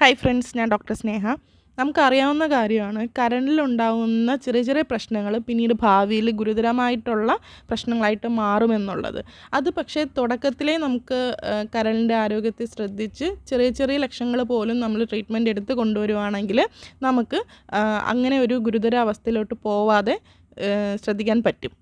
Hi friends ഞാൻ doctor Sneha. നമുക്കറിയാവുന്ന കാര്യമാണ് കരണ്ടിലുണ്ടാവുന്ന ചെറിയ ചെറിയ പ്രശ്നങ്ങൾ പിന്നീട് ഭാവിയിൽ ഗുരുതരമായിട്ടുള്ള പ്രശ്നങ്ങളായിട്ട് മാറുമെന്നുള്ളത്. അത് പക്ഷേ തുടക്കത്തിലേ നമുക്ക് കരളിന്റെ ആരോഗ്യത്തെ ശ്രദ്ധിച്ച് ചെറിയ ചെറിയ ലക്ഷണങ്ങൾ പോലും നമ്മൾ ട്രീറ്റ്മെന്റ് എടുത്ത് കൊണ്ടുവരുവാണെങ്കിൽ നമുക്ക് അങ്ങനെ ഒരു ഗുരുതര അവസ്ഥയിലോട്ട് പോവാതെ ശ്രദ്ധിക്കാൻ പറ്റും.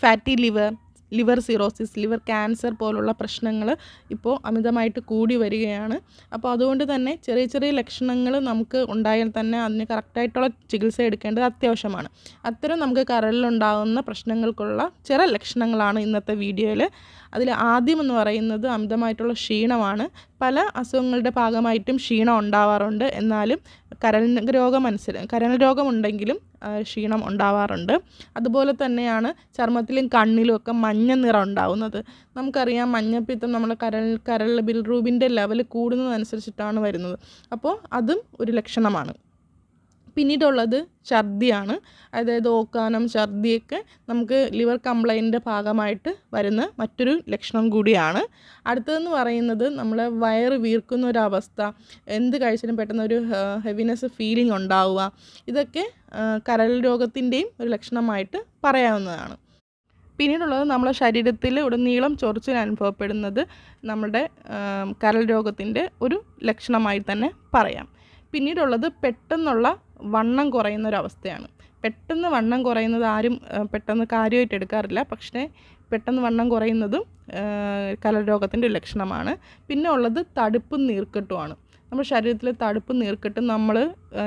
Fatty liver liver cirrhosis liver cancer പോലുള്ള പ്രശ്നങ്ങൾ ഇപ്പോൾ അമിതമായിട്ട് കൂടി വരികയാണ്. അപ്പോൾ അതുകൊണ്ട് തന്നെ ചെറിയ ചെറിയ ലക്ഷണങ്ങൾ നമുക്ക് ഉണ്ടായാൽ തന്നെ അതിന് കറക്റ്റായിട്ടുള്ള ചികിത്സ എടുക്കേണ്ടത് അത്യാവശ്യമാണ്. അത്തരം നമുക്ക് കരളിലുണ്ടാകുന്ന പ്രശ്നങ്ങൾക്കുള്ള ചില ലക്ഷണങ്ങളാണ് ഇന്നത്തെ വീഡിയോയിൽ. അതിൽ ആദ്യം എന്ന് പറയുന്നത് അമിതമായിട്ടുള്ള ക്ഷീണമാണ്. പല അസുഖങ്ങളുടെ ഭാഗമായിട്ടും ക്ഷീണം ഉണ്ടാവാറുണ്ട്. എന്നാലും കരൾ രോഗം അനുസരി കരൾ രോഗമുണ്ടെങ്കിലും ക്ഷീണം ഉണ്ടാവാറുണ്ട്. അതുപോലെ തന്നെയാണ് ചർമ്മത്തിലും കണ്ണിലും ഒക്കെ മഞ്ഞ നിറം ഉണ്ടാവുന്നത്. നമുക്കറിയാം മഞ്ഞപ്പിത്തം നമ്മുടെ കരൾ കരൾ ബിൽറൂബിന്റെ ലെവൽ കൂടുന്നതനുസരിച്ചിട്ടാണ് വരുന്നത്. അപ്പോൾ അതും ഒരു ലക്ഷണമാണ്. പിന്നീടുള്ളത് ഛർദിയാണ്. അതായത് ഓക്കാനം ഛർദിയൊക്കെ നമുക്ക് ലിവർ കംപ്ലൈന്റിന്റെ ഭാഗമായിട്ട് വരുന്ന മറ്റൊരു ലക്ഷണം കൂടിയാണ്. അടുത്തതെന്ന് പറയുന്നത് നമ്മൾ വയറ് വീർക്കുന്ന ഒരു അവസ്ഥ. എന്ത് കഴിച്ചാലും പെട്ടെന്ന് ഒരു ഹെവിനെസ് ഫീലിംഗ് ഉണ്ടാവുക. ഇതൊക്കെ കരൾ രോഗത്തിന്റെയും ഒരു ലക്ഷണമായിട്ട് പറയാവുന്നതാണ്. പിന്നീടുള്ളത് നമ്മുടെ ശരീരത്തിൽ ഉടനീളം ചൊറിച്ചിൽ അനുഭവപ്പെടുന്നത് നമ്മുടെ കരൾ രോഗത്തിന്റെ ഒരു ലക്ഷണമായി തന്നെ പറയാം. പിന്നീടുള്ളത് പെട്ടെന്നുള്ള വണ്ണം കുറയുന്ന ഒരു അവസ്ഥയാണ്. പെട്ടെന്ന് വണ്ണം കുറയുന്നത് ആരും പെട്ടെന്ന് കാര്യമായിട്ട് എടുക്കാറില്ല. പക്ഷേ പെട്ടെന്ന് വണ്ണം കുറയുന്നതും കലരോഗത്തിന്റെ ലക്ഷണമാണ്. പിന്നെ ഉള്ളത് തടുപ്പും നീർക്കെട്ടുമാണ്. നമ്മുടെ ശരീരത്തിൽ തടുപ്പ് നീർക്കിട്ട് നമ്മൾ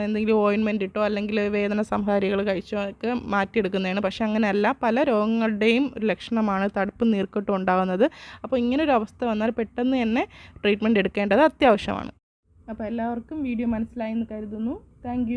എന്തെങ്കിലും ഓയിൻമെന്റ് ഇട്ടോ അല്ലെങ്കിൽ വേദന സംഹാരികൾ കഴിച്ചോ ഒക്കെ മാറ്റിയെടുക്കുന്നതാണ്. പക്ഷെ അങ്ങനെയല്ല പല രോഗങ്ങളുടെയും ഒരു ലക്ഷണമാണ് തടുപ്പ് നീർക്കിട്ട് ഉണ്ടാകുന്നത്. അപ്പോൾ ഇങ്ങനൊരു അവസ്ഥ വന്നാൽ പെട്ടെന്ന് തന്നെ ട്രീറ്റ്മെന്റ് എടുക്കേണ്ടത് അത്യാവശ്യമാണ്. അപ്പോൾ എല്ലാവർക്കും വീഡിയോ മനസ്സിലായി എന്ന് കരുതുന്നു. താങ്ക്